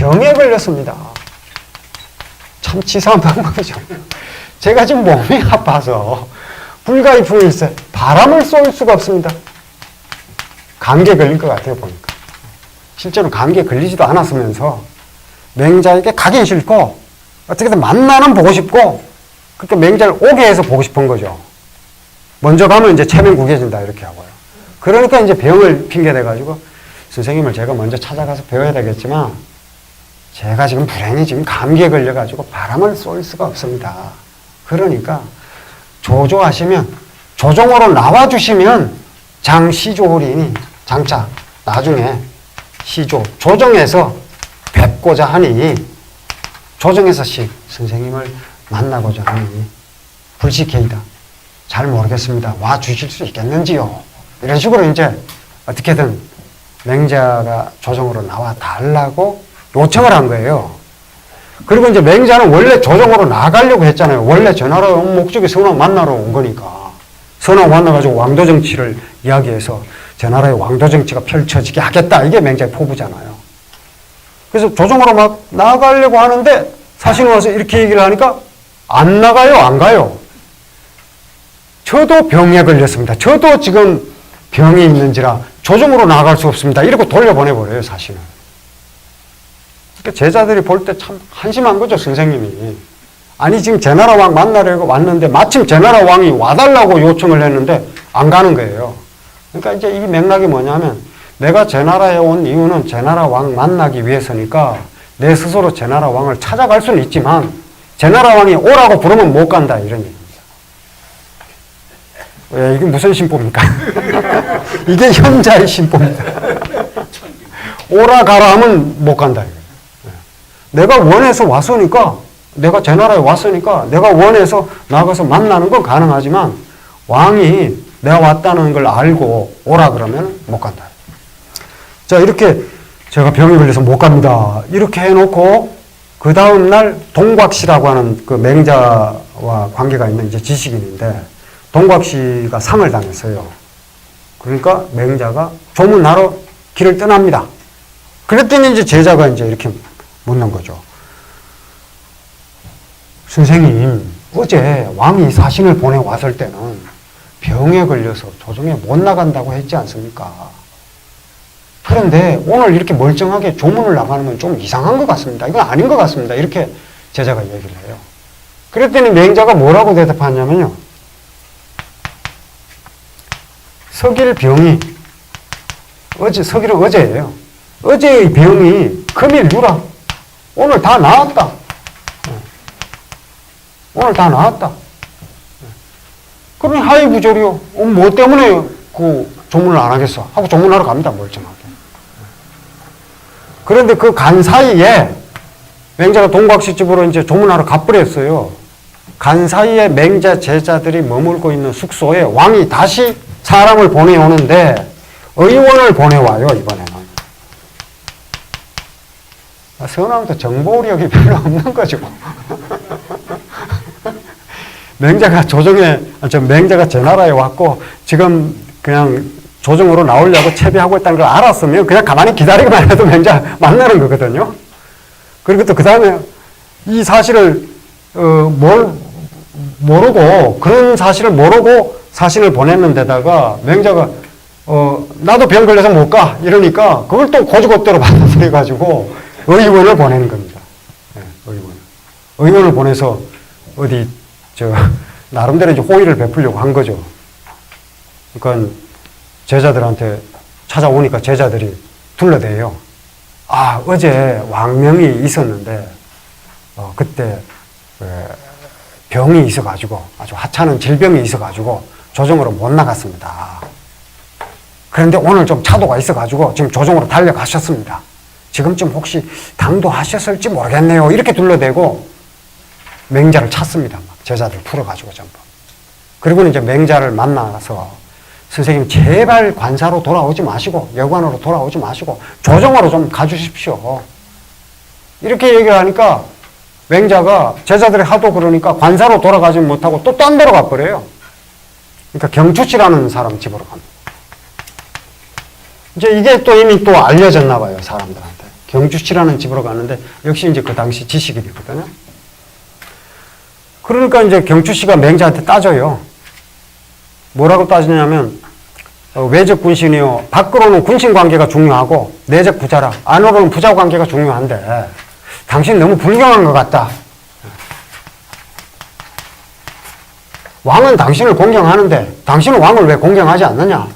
병에 걸렸습니다. 참 치사한 방법이죠. 제가 지금 몸이 아파서 불가히 부일세 바람을 쏠 수가 없습니다. 감기에 걸린 것 같아요, 보니까. 실제로 감기에 걸리지도 않았으면서 맹자에게 가긴 싫고 어떻게든 만나는 보고 싶고 그렇게 맹자를 오게 해서 보고 싶은 거죠. 먼저 가면 이제 체면 구겨진다 이렇게 하고요. 그러니까 이제 병을 핑계대 가지고 선생님을 제가 먼저 찾아가서 배워야 되겠지만 제가 지금 불행히 지금 감기에 걸려 가지고 바람을 쏠 수가 없습니다. 그러니까 조조하시면 조종으로 나와 주시면 장시조홀이니 장차 나중에 시조 조정해서 뵙고자 하니 조정해서 시 선생님을 만나고자 하니 불식해이다. 잘 모르겠습니다. 와 주실 수 있겠는지요? 이런 식으로 이제 어떻게든 맹자가 조정으로 나와 달라고 요청을 한 거예요. 그리고 이제 맹자는 원래 조정으로 나가려고 했잖아요. 원래 전하러 온 목적이 선왕 만나러 온 거니까. 선왕 만나가지고 왕도 정치를 이야기해서 전하라의 왕도 정치가 펼쳐지게 하겠다. 이게 맹자의 포부잖아요. 그래서 조정으로 막 나가려고 하는데 사신 와서 이렇게 얘기를 하니까 안 나가요, 안 가요. 저도 병에 걸렸습니다. 저도 지금 병이 있는지라 조정으로 나갈 수 없습니다. 이러고 돌려보내버려요, 사실은. 그러니까 제자들이 볼 때 참 한심한 거죠, 선생님이. 아니, 지금 제나라 왕 만나려고 왔는데 마침 제나라 왕이 와달라고 요청을 했는데 안 가는 거예요. 그러니까 이제 이 맥락이 뭐냐면 내가 제나라에 온 이유는 제나라 왕 만나기 위해서니까 내 스스로 제나라 왕을 찾아갈 수는 있지만 제나라 왕이 오라고 부르면 못 간다 이런 얘기입니다. 왜 이게 무슨 신보입니까? 이게 현자의 신보입니다. 오라 가라 하면 못 간다. 내가 원해서 왔으니까 내가 제 나라에 왔으니까 내가 원해서 나가서 만나는 건 가능하지만 왕이 내가 왔다는 걸 알고 오라 그러면 못 간다. 자, 이렇게 제가 병이 걸려서 못 갑니다. 이렇게 해놓고 그 다음 날 동곽씨라고 하는 그 맹자와 관계가 있는 이제 지식인인데 동곽씨가 상을 당했어요. 그러니까 맹자가 조문하러 길을 떠납니다. 그랬더니 이제 제자가 이제 이렇게 묻는 거죠. 선생님, 어제 왕이 사신을 보내왔을 때는 병에 걸려서 조정에 못 나간다고 했지 않습니까? 그런데 오늘 이렇게 멀쩡하게 조문을 나가는 건 좀 이상한 것 같습니다. 이건 아닌 것 같습니다. 이렇게 제자가 얘기를 해요. 그랬더니 맹자가 뭐라고 대답하냐면요. 서길 병이 어제 서길은 어제예요. 어제의 병이 금일 유라. 오늘 다 나았다. 오늘 다 나았다. 그러니 하이 부조리요. 어, 뭐 때문에 그 조문을 안 하겠어? 하고 조문하러 갑니다. 멀쩡하게. 그런데 그 간 사이에 맹자가 동곽씨 집으로 이제 조문하러 가버렸어요. 간 사이에 맹자 제자들이 머물고 있는 숙소에 왕이 다시 사람을 보내오는데 의원을 보내와요, 이번에는. 아, 서남도 정보력이 별로 없는 거죠. 맹자가 조정에, 아, 저 맹자가 전나라에 왔고 지금 그냥 조정으로 나오려고 채비하고 있다는 걸 알았으면 그냥 가만히 기다리기만 해도 맹자 만나는 거거든요. 그리고 또 그 다음에 이 사실을, 어, 뭘, 모르고, 그런 사실을 모르고 사신을 보냈는 데다가 맹자가, 어, 나도 병 걸려서 못 가. 이러니까 그걸 또 고지고대로 받아들여가지고 의원을 보내는 겁니다. 네, 의원. 의원을 보내서 어디, 저, 나름대로 이제 호의를 베풀려고 한 거죠. 그러니까 제자들한테 찾아오니까 제자들이 둘러대요. 아, 어제 왕명이 있었는데, 어, 그때, 에, 병이 있어가지고, 아주 하찮은 질병이 있어가지고, 조정으로 못 나갔습니다. 그런데 오늘 좀 차도가 있어가지고, 지금 조정으로 달려가셨습니다. 지금쯤 혹시 당도하셨을지 모르겠네요. 이렇게 둘러대고, 맹자를 찾습니다. 막 제자들 풀어가지고 전부. 그리고는 이제 맹자를 만나서 선생님 제발 관사로 돌아오지 마시고 여관으로 돌아오지 마시고 조정으로 좀 가주십시오. 이렇게 얘기를 하니까 맹자가 제자들이 하도 그러니까 관사로 돌아가지 못하고 또 딴 데로 가버려요. 그러니까 경추씨라는 사람 집으로 갑니다. 이제 이게 또 이미 또 알려졌나 봐요, 사람들한테. 경주시라는 집으로 갔는데 역시 이제 그 당시 지식인이거든요. 그러니까 이제 경주시가 맹자한테 따져요. 뭐라고 따지냐면 어, 외적 군신이요. 밖으로는 군신 관계가 중요하고 내적 부자라. 안으로는 부자 관계가 중요한데 당신 너무 불경한 것 같다. 왕은 당신을 공경하는데 당신은 왕을 왜 공경하지 않느냐?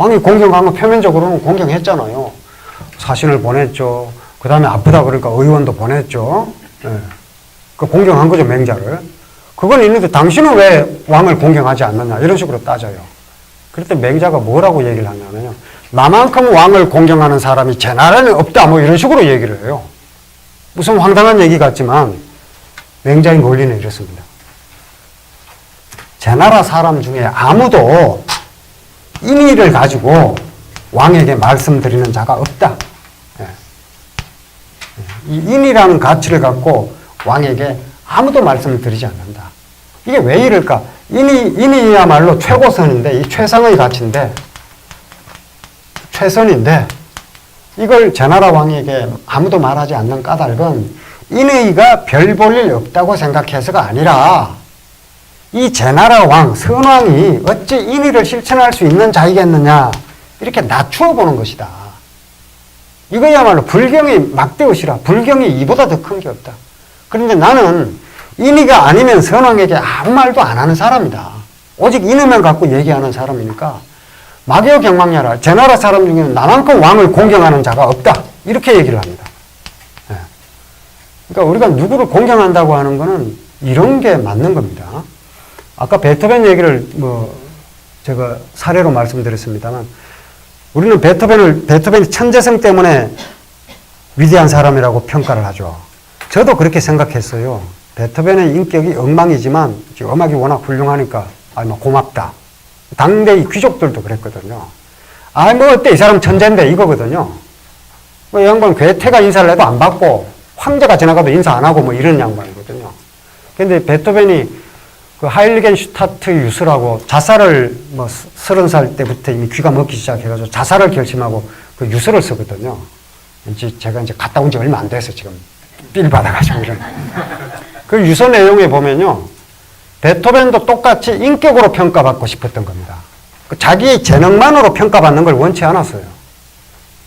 왕이 공경한 건 표면적으로는 공경했잖아요. 사신을 보냈죠. 그 다음에 아프다 그러니까 의원도 보냈죠. 예. 그 공경한 거죠, 맹자를. 그건 있는데 당신은 왜 왕을 공경하지 않느냐? 이런 식으로 따져요. 그럴 때 맹자가 뭐라고 얘기를 하냐면요. 나만큼 왕을 공경하는 사람이 제 나라는 없다. 뭐 이런 식으로 얘기를 해요. 무슨 황당한 얘기 같지만 맹자의 논리는 이렇습니다. 제 나라 사람 중에 아무도 인의를 가지고 왕에게 말씀드리는 자가 없다. 예. 이 인이라는 가치를 갖고 왕에게 아무도 말씀을 드리지 않는다. 이게 왜 이럴까? 인이, 인이야말로 최고선인데, 이 최상의 가치인데, 최선인데, 이걸 제나라 왕에게 아무도 말하지 않는 까닭은 인의가 별 볼 일 없다고 생각해서가 아니라, 이 제나라 왕, 선왕이 어찌 인의를 실천할 수 있는 자이겠느냐, 이렇게 낮추어 보는 것이다. 이거야말로 불경의 막대옷이라 불경이 이보다 더 큰 게 없다. 그런데 나는 인의가 아니면 선왕에게 아무 말도 안 하는 사람이다. 오직 인의만 갖고 얘기하는 사람이니까 마개어 경망야라 제 나라 사람 중에는 나만큼 왕을 공경하는 자가 없다. 이렇게 얘기를 합니다. 예. 그러니까 우리가 누구를 공경한다고 하는 것은 이런 게 맞는 겁니다. 아까 베토벤 얘기를 뭐 제가 사례로 말씀드렸습니다만 우리는 베토벤을 베토벤이 천재성 때문에 위대한 사람이라고 평가를 하죠. 저도 그렇게 생각했어요. 베토벤의 인격이 엉망이지만 음악이 워낙 훌륭하니까 아, 뭐 고맙다. 당대의 귀족들도 그랬거든요. 아, 뭐 어때 이 사람 천재인데 이거거든요. 뭐 양반 괴테가 인사를 해도 안 받고 황제가 지나가도 인사 안 하고 뭐 이런 양반이거든요. 근데 베토벤이 그 하일겐슈타트 유서라고 자살을 뭐 서른 살 때부터 이미 귀가 먹기 시작해가지고 자살을 결심하고 그 유서를 쓰거든요. 이제 제가 이제 갔다 온 지 얼마 안 돼서 지금 삘 받아가지고 이런. 그 유서 내용에 보면요. 베토벤도 똑같이 인격으로 평가받고 싶었던 겁니다. 그 자기의 재능만으로 평가받는 걸 원치 않았어요.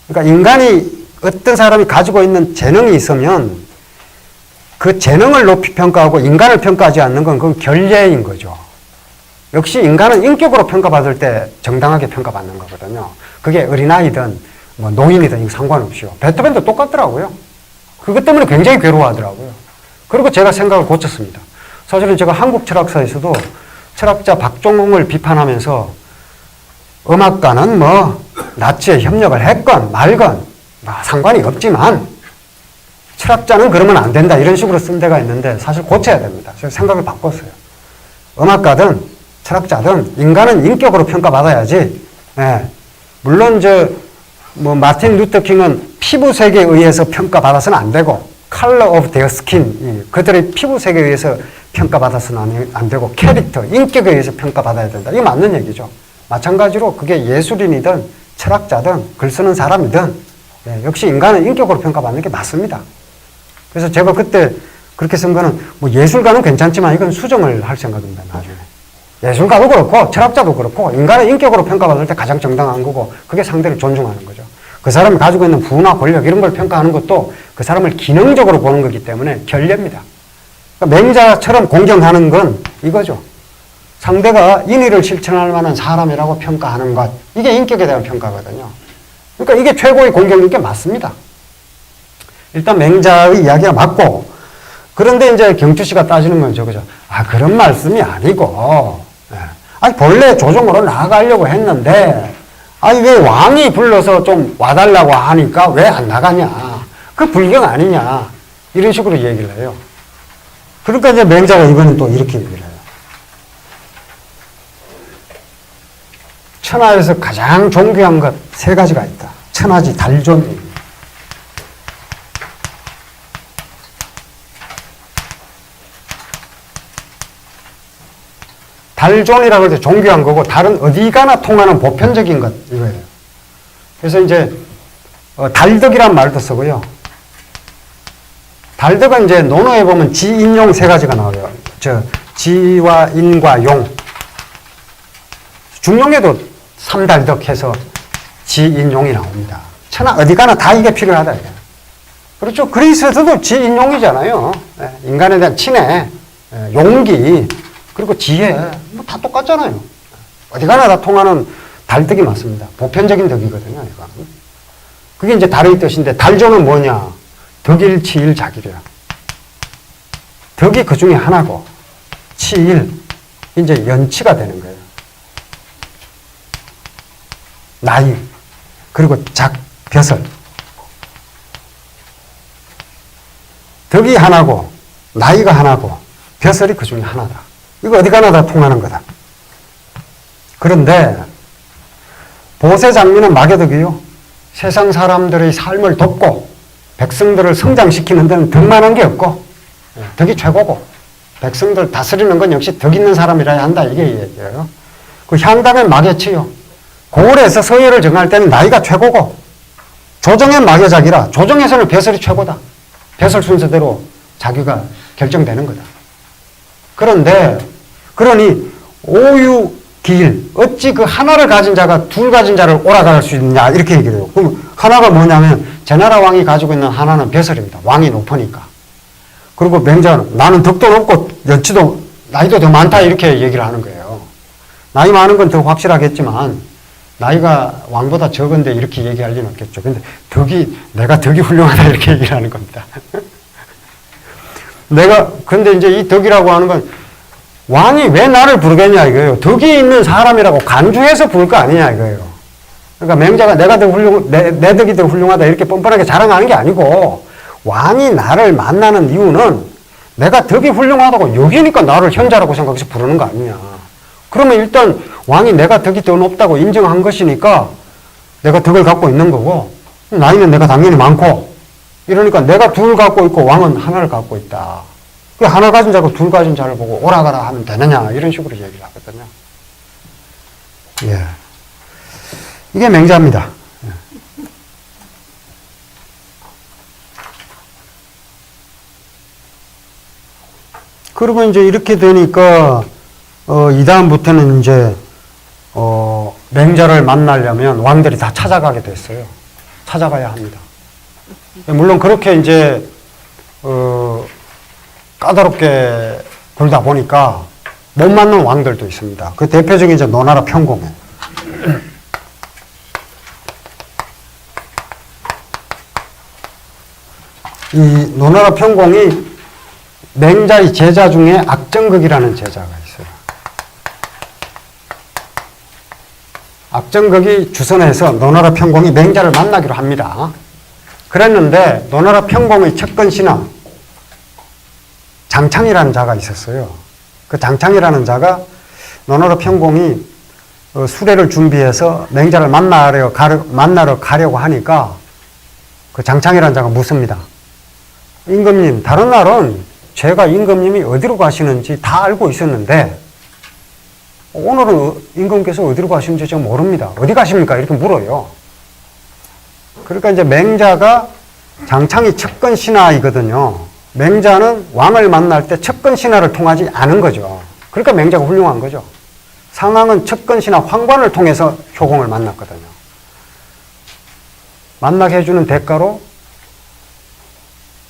그러니까 인간이 어떤 사람이 가지고 있는 재능이 있으면 그 재능을 높이 평가하고 인간을 평가하지 않는 건 그건 결례인 거죠. 역시 인간은 인격으로 평가받을 때 정당하게 평가받는 거거든요. 그게 어린아이든 뭐 노인이든 상관없이요. 베토벤도 똑같더라고요. 그것 때문에 굉장히 괴로워하더라고요. 그리고 제가 생각을 고쳤습니다. 사실은 제가 한국 철학사에서도 철학자 박종홍을 비판하면서 음악가는 뭐 나치에 협력을 했건 말건 뭐 상관이 없지만 철학자는 그러면 안 된다 이런 식으로 쓴 데가 있는데 사실 고쳐야 됩니다. 제가 생각을 바꿨어요. 음악가든 철학자든 인간은 인격으로 평가받아야지. 예. 물론 저 뭐 마틴 루터 킹은 피부색에 의해서 평가받아서는 안 되고 color of their skin 그들의 피부색에 의해서 평가받아서는 안 되고 캐릭터 인격에 의해서 평가받아야 된다. 이게 맞는 얘기죠. 마찬가지로 그게 예술인이든 철학자든 글 쓰는 사람이든 예, 역시 인간은 인격으로 평가받는 게 맞습니다. 그래서 제가 그때 그렇게 쓴 거는 뭐 예술가는 괜찮지만 이건 수정을 할 생각입니다. 나중에. 예술가도 그렇고 철학자도 그렇고 인간의 인격으로 평가받을 때 가장 정당한 거고 그게 상대를 존중하는 거죠. 그 사람이 가지고 있는 부나 권력 이런 걸 평가하는 것도 그 사람을 기능적으로 보는 거기 때문에 결례입니다. 그러니까 맹자처럼 공경하는 건 이거죠. 상대가 인의를 실천할 만한 사람이라고 평가하는 것. 이게 인격에 대한 평가거든요. 그러니까 이게 최고의 공경인 게 맞습니다. 일단 맹자의 이야기가 맞고, 그런데 이제 경추 씨가 따지는 거죠. 그죠? 아, 그런 말씀이 아니고, 예. 아니, 본래 조정으로 나가려고 했는데, 아니, 왜 왕이 불러서 좀 와달라고 하니까 왜 안 나가냐. 그 불경 아니냐. 이런 식으로 얘기를 해요. 그러니까 이제 맹자가 이번엔 또 이렇게 얘기를 해요. 천하에서 가장 존귀한 것 세 가지가 있다. 천하지 달존 달존이라고 해서 존귀한 거고, 달은 어디 가나 통하는 보편적인 것, 이거예요. 그래서 이제, 어, 달덕이란 말도 쓰고요. 달덕은 이제 논어에 보면 지, 인, 용 세 가지가 나와요. 저 지와 인과 용. 중용에도 삼달덕 해서 지, 인, 용이 나옵니다. 천하 어디 가나 다 이게 필요하다. 이게. 그렇죠. 그리스에서도 지, 인, 용이잖아요. 예, 인간에 대한 친애, 예, 용기, 그리고 지혜, 뭐 다 똑같잖아요. 어디 가나 다 통하는 달덕이 맞습니다. 보편적인 덕이거든요, 이거는. 그게 이제 달의 뜻인데, 달조는 뭐냐? 덕일, 치일, 자기래요. 덕이 그 중에 하나고, 치일, 이제 연치가 되는 거예요. 나이, 그리고 작, 벼슬. 덕이 하나고, 나이가 하나고, 벼슬이 그 중에 하나다. 이거 어디 가나 다 통하는 거다. 그런데, 보세 장미는 막여덕이요. 세상 사람들의 삶을 돕고, 백성들을 성장시키는 데는 덕만한 게 없고, 예, 덕이 최고고, 백성들 다스리는 건 역시 덕 있는 사람이라야 한다. 이게 얘기예요. 그 향담의 막여치요. 고을에서 서열을 정할 때는 나이가 최고고, 조정의 막여작이라 조정에서는 벼슬이 최고다. 벼슬 순서대로 자기가 결정되는 거다. 그런데 그러니 오유기일 어찌 그 하나를 가진 자가 둘 가진 자를 오라갈 수 있느냐 이렇게 얘기를 해요. 그럼 하나가 뭐냐면 제나라 왕이 가지고 있는 하나는 벼슬입니다. 왕이 높으니까. 그리고 맹자는 나는 덕도 높고 연치도 나이도 더 많다 이렇게 얘기를 하는 거예요. 나이 많은 건 더 확실하겠지만 나이가 왕보다 적은데 이렇게 얘기할 리는 없겠죠. 근데 덕이 내가 덕이 훌륭하다 이렇게 얘기를 하는 겁니다. 내가 근데 이제 이 덕이라고 하는 건 왕이 왜 나를 부르겠냐 이거예요. 덕이 있는 사람이라고 간주해서 부를 거 아니냐 이거예요. 그러니까 맹자가 내가 더 훌륭 내, 내 덕이 더 훌륭하다 이렇게 뻔뻔하게 자랑하는 게 아니고 왕이 나를 만나는 이유는 내가 덕이 훌륭하다고 여기니까 나를 현자라고 생각해서 부르는 거 아니냐. 그러면 일단 왕이 내가 덕이 더 높다고 인정한 것이니까 내가 덕을 갖고 있는 거고 나이는 내가 당연히 많고 이러니까 내가 둘 갖고 있고 왕은 하나를 갖고 있다. 그 하나 가진 자고 둘 가진 자를 보고 오라가라 하면 되느냐 이런 식으로 얘기를 하거든요. 예. 이게 맹자입니다. 예. 그리고 이제 이렇게 되니까 어, 이 다음부터는 이제 어, 맹자를 만나려면 왕들이 다 찾아가게 됐어요. 찾아가야 합니다. 물론 그렇게 이제 어, 까다롭게 굴다 보니까 못 맞는 왕들도 있습니다. 그 대표적인 이제 노나라 평공에 이 노나라 평공이 맹자의 제자 중에 악정극이라는 제자가 있어요. 악정극이 주선해서 노나라 평공이 맹자를 만나기로 합니다. 그랬는데 노나라 평공의 첫건 신하 장창이라는 자가 있었어요. 그 장창이라는 자가 노나라 평공이 어, 수레를 준비해서 맹자를 만나려 가려, 만나러 가려고 하니까 그 장창이라는 자가 묻습니다. 임금님, 다른 날은 제가 임금님이 어디로 가시는지 다 알고 있었는데 오늘은 임금께서 어디로 가시는지 제가 모릅니다. 어디 가십니까? 이렇게 물어요. 그러니까 이제 맹자가 장창이 척건 신하이거든요. 맹자는 왕을 만날 때 척건 신하를 통하지 않은 거죠. 그러니까 맹자가 훌륭한 거죠. 상황은 척건 신하 황관을 통해서 효공을 만났거든요. 만나게 해주는 대가로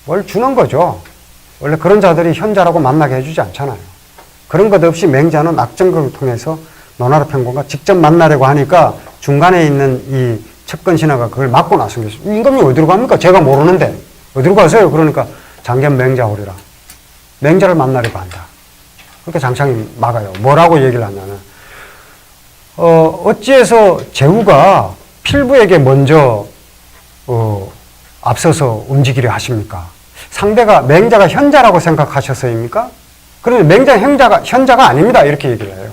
뭘 주는 거죠. 원래 그런 자들이 현자라고 만나게 해주지 않잖아요. 그런 것 없이 맹자는 악정극을 통해서 노나라 평공과 직접 만나려고 하니까 중간에 있는 이 척건 신하가 그걸 막고 나선 거죠. 임금이 어디로 갑니까? 제가 모르는데 어디로 가세요? 그러니까 장견 맹자 오리라. 맹자를 만나려고 한다. 그러니까 장창이 막아요. 뭐라고 얘기를 하냐면 어, 어찌해서 제후가 필부에게 먼저 어, 앞서서 움직이려 하십니까? 상대가 맹자가 현자라고 생각하셔서입니까? 그런데 맹자 현자가 현자가 아닙니다. 이렇게 얘기를 해요.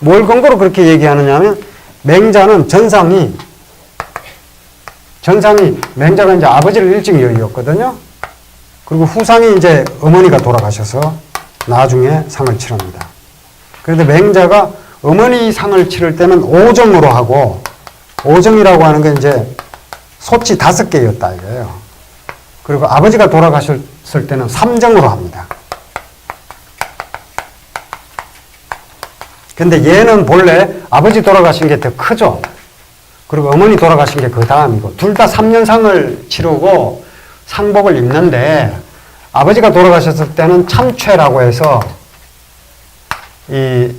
뭘 근거로 그렇게 얘기하느냐 면 맹자는 전상이 전상이 맹자가 이제 아버지를 일찍 여의었거든요. 그리고 후상이 이제 어머니가 돌아가셔서 나중에 상을 치릅니다. 그런데 맹자가 어머니 상을 치를 때는 오정으로 하고 오정이라고 하는 게 이제 소치 다섯 개였다 이거예요. 그리고 아버지가 돌아가셨을 때는 삼정으로 합니다. 근데 얘는 본래 아버지 돌아가신 게 더 크죠. 그리고 어머니 돌아가신 게 그 다음이고 둘 다 3년상을 치르고 상복을 입는데 아버지가 돌아가셨을 때는 참최라고 해서 이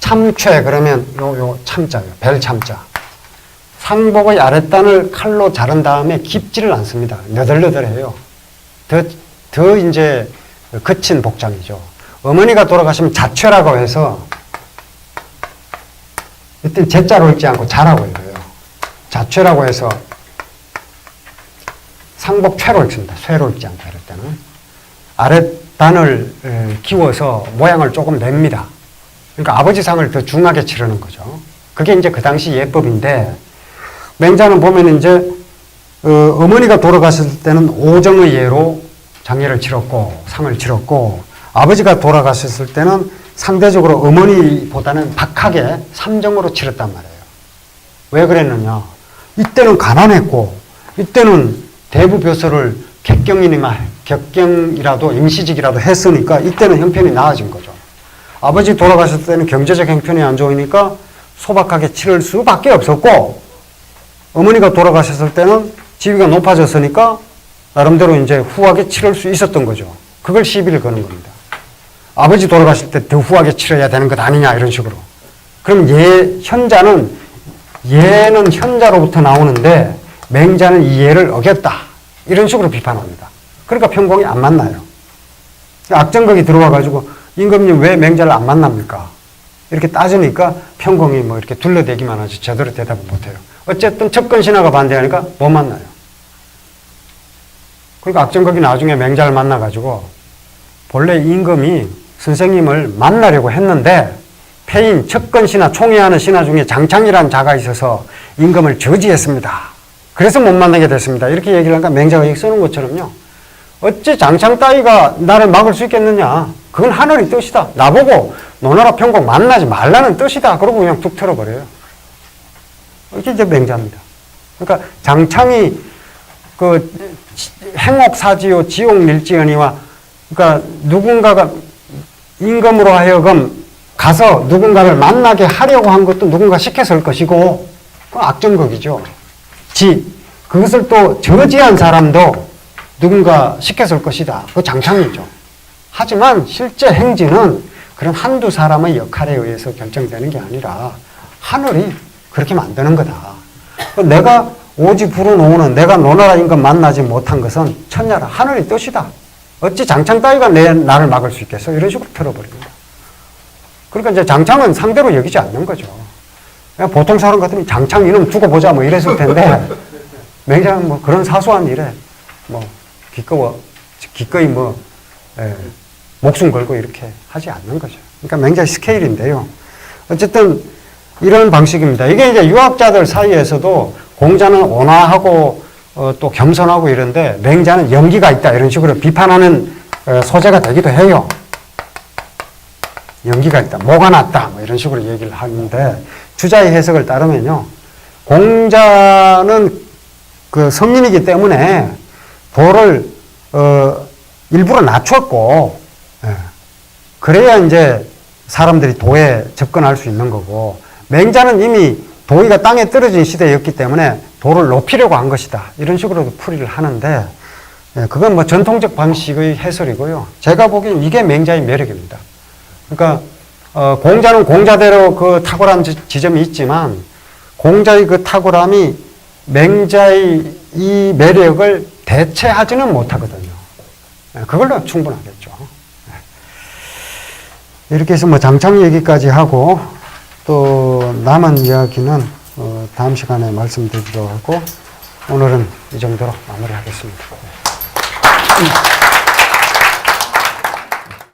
참최 그러면 요 요 참자요. 벨 참자. 상복의 아랫단을 칼로 자른 다음에 깊지를 않습니다. 너덜너덜해요. 더, 더 이제 거친 복장이죠. 어머니가 돌아가시면 자최라고 해서 이때 제자로 읽지 않고 자라고 읽어요 자최라고 해서 상복 최로 읽습니다 쇠로 읽지 않고 이럴 때는 아랫단을 에, 기워서 모양을 조금 냅니다 그러니까 아버지 상을 더 중하게 치르는 거죠. 그게 이제 그 당시 예법인데 맹자는 보면 이제 어, 머니가 돌아가셨을 때는 오정의 예로 장례를 치렀고 상을 치렀고 아버지가 돌아가셨을 때는 상대적으로 어머니보다는 박하게 삼정으로 치렀단 말이에요. 왜 그랬느냐? 이때는 가난했고 이때는 대부 벼슬을 객경이나 객경이라도 임시직이라도 했으니까 이때는 형편이 나아진 거죠. 아버지 돌아가셨을 때는 경제적 형편이 안 좋으니까 소박하게 치를 수밖에 없었고 어머니가 돌아가셨을 때는 지위가 높아졌으니까 나름대로 이제 후하게 치를 수 있었던 거죠. 그걸 시비를 거는 겁니다. 아버지 돌아가실 때 더 후하게 치러야 되는 것 아니냐 이런 식으로. 그럼 얘 현자는 얘는 현자로부터 나오는데 맹자는 이 예를 어겼다 이런 식으로 비판합니다. 그러니까 평공이 안 맞나요. 악정극이 들어와 가지고 임금님 왜 맹자를 안 만납니까? 이렇게 따지니까 평공이 뭐 이렇게 둘러대기만 하지 제대로 대답을 못해요. 어쨌든 첩근신화가 반대하니까 못 만나요. 그러니까 악정극이 나중에 맹자를 만나가지고 본래 임금이 선생님을 만나려고 했는데 폐인 첩근신화 총회하는 신하 중에 장창이라는 자가 있어서 임금을 저지했습니다. 그래서 못 만나게 됐습니다. 이렇게 얘기를 하니까 맹자가 여기 쓰는 것처럼요. 어찌 장창 따위가 나를 막을 수 있겠느냐. 그건 하늘의 뜻이다. 나보고 노나라 평공 만나지 말라는 뜻이다. 그러고 그냥 툭 틀어버려요. 이게 이제 맹자입니다. 그러니까 장창이 그 행옥사지요 지옥 밀지언이와 그러니까 누군가가 임금으로 하여금 가서 누군가를 만나게 하려고 한 것도 누군가 시켰을 것이고 그건 악정극이죠. 지 그것을 또 저지한 사람도 누군가 시켰을 것이다. 그 장창이죠. 하지만 실제 행진은 그런 한두 사람의 역할에 의해서 결정되는 게 아니라 하늘이 그렇게 만드는 거다. 내가 오지 불어놓는 내가 노나라 임금 만나지 못한 것은 천냐라 하늘의 뜻이다. 어찌 장창 따위가 내 나를 막을 수 있겠어? 이런 식으로 틀어버립니다. 그러니까 이제 장창은 상대로 여기지 않는 거죠. 보통 사람 같으면 장창 이놈 두고 보자 뭐 이랬을 텐데 맹자는 뭐 그런 사소한 일에 뭐 기꺼워 기꺼이 뭐 예, 목숨 걸고 이렇게 하지 않는 거죠. 그러니까 맹자의 스케일인데요. 어쨌든 이런 방식입니다. 이게 이제 유학자들 사이에서도 공자는 온화하고 어, 또 겸손하고 이런데 맹자는 연기가 있다 이런 식으로 비판하는 어, 소재가 되기도 해요. 연기가 있다, 뭐가 났다, 뭐 이런 식으로 얘기를 하는데 주자의 해석을 따르면요, 공자는 그 성인이기 때문에 도를 어, 일부러 낮췄고 예. 그래야 이제 사람들이 도에 접근할 수 있는 거고 맹자는 이미 도의가 땅에 떨어진 시대였기 때문에 도를 높이려고 한 것이다. 이런 식으로도 풀이를 하는데 예, 그건 뭐 전통적 방식의 해설이고요. 제가 보기엔 이게 맹자의 매력입니다 그러니까 어, 공자는 공자대로 그 탁월한 지, 지점이 있지만 공자의 그 탁월함이 맹자의 이 매력을 대체하지는 못하거든요. 예, 그걸로 충분하겠죠. 예. 이렇게 해서 뭐 장창 얘기까지 하고 또 남은 이야기는 어, 다음 시간에 말씀드리도록 하고 오늘은 이 정도로 마무리하겠습니다.